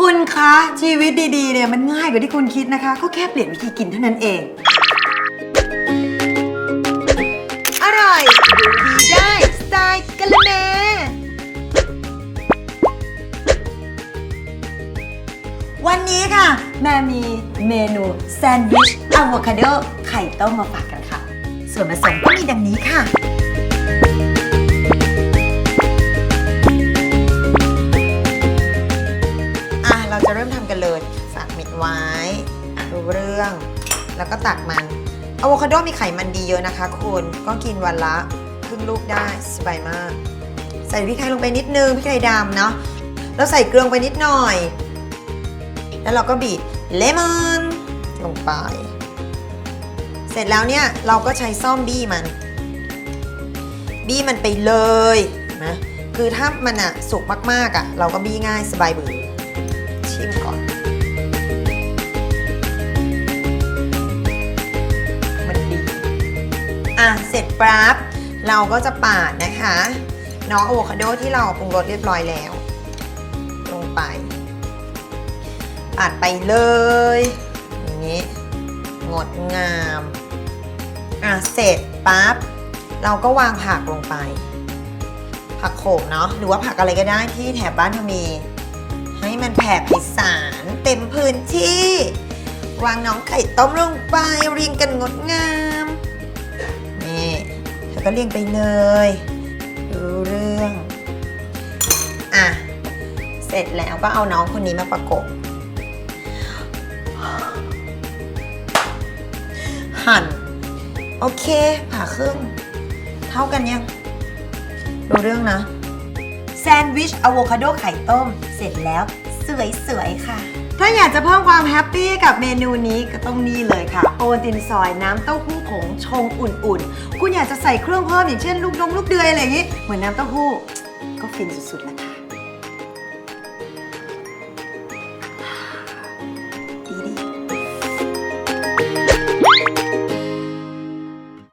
คุณคะชีวิตดีๆเนี่ยมันง่ายกว่าที่คุณคิดนะคะ ก็แค่เปลี่ยนวิธีกินเท่านั้นเอง อร่อยดูดีได้สไตล์กะละแมวันนี้ค่ะ แม่มีเมนูแซนด์วิชอะโวคาโดไข่ต้มมาฝากกันค่ะ ส่วนผสมก็มีดังนี้ค่ะ ริ่มทำกันเลยฝากมิดไว้ดูเรื่อง แล้วก็ตักมันอะโวคาโดมีไขมันดีเยอะนะคะคุณก็กินวันละครึ่งลูกได้สบายมาก ใส่พริกไทยลงไปนิดนึงพริกไทยดำเนาะแล้วใส่เกลืองไปนิดหน่อย แล้วเราก็บีบเลมอนลงไป เสร็จแล้วเนี่ยเราก็ใช้ซ่อมบี้มัน บี้มันไปเลยนะคือถ้ามันอะสุกมากๆอะเราก็บี้ง่ายสบายบือ ชิมก่อน มันดี อะ เสร็จปั๊บเราก็จะปาดนะคะน้องอะโวคาโดที่เราปรุงรสเรียบร้อยแล้ว ลงไป ปาดไปเลยอย่างนี้งดงามอะเสร็จปั๊บเราก็วางผักลงไป ผักโขมเนาะหรือว่าผักอะไรก็ได้ที่แถบบ้านเธอมี ให้มันแผ่ไพศาลเต็มพื้นที่ วางน้องไข่ต้มลงไปเรียงกันงดงาม นี่เธอก็เรียงไปเลยดูเรื่อง อะ เสร็จแล้วก็เอาน้องคนนี้มาประกบ หั่น โอเค ผ่าครึ่ง เท่ากันยังดูเรื่องนะแซนด์วิชอะโวคาโดไข่ต้ม เสร็จแล้ว สวยๆค่ะ ถ้าอยากจะเพิ่มความแฮปปี้กับเมนูนี้ก็ต้องนี่เลยค่ะ โอตินซอยน้ำเต้าหู้ผงชงอุ่นๆ คุณอยากจะใส่เครื่องเพิ่มอย่างเช่นลูกนงลูกเดือยอะไรอย่างนี้ เหมือนน้ำเต้าหู้ ก็ฟินสุดๆแล้วค่ะ